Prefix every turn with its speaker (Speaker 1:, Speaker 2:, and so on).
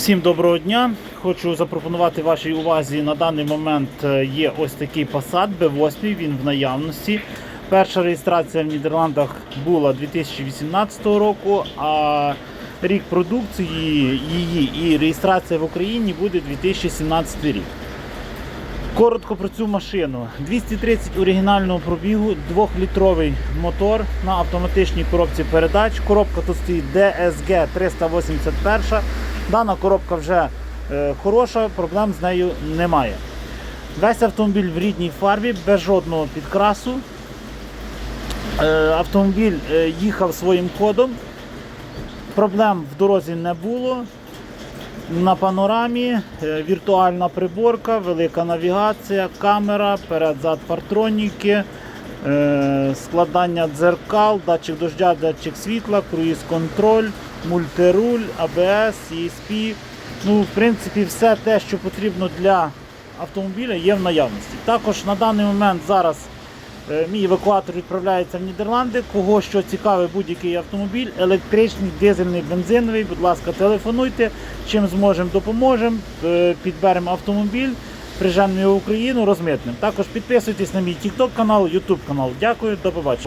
Speaker 1: Всім доброго дня. Хочу запропонувати вашій увазі. На даний момент е, є ось такий Passat B8, він в наявності. Перша реєстрація в Нідерландах була 2018 року, а рік продукції її і реєстрація в Україні буде 2017 рік. Коротко про цю машину. 230 оригінального пробігу, 2-літровий мотор на автоматичній коробці передач. Коробка тут стоїть DSG 381. Дана коробка вже е, хороша, проблем з нею немає. Весь автомобіль в рідній фарбі, без жодного підкрасу. Е, автомобіль е, їхав своїм ходом. Проблем в дорозі не було. На панорамі віртуальна приборка, велика навігація, камера, перед-зад партроніки, е, складання дзеркал, датчик дождя, датчик світла, круїз-контроль, мультируль, АБС, ESP. Ну, в принципі, все те, що потрібно для автомобіля, є в наявності. Також на даний момент зараз Е, Мій евакуатор відправляється в Нідерланди. Кого що цікавий будь-який автомобіль, електричний, дизельний, бензиновий, будь ласка, телефонуйте. Чим зможемо, допоможемо. Е, Підберемо автомобіль, приженемо його Україну, розмитним. Також підписуйтесь на мій TikTok канал, YouTube канал. Дякую, до побачення.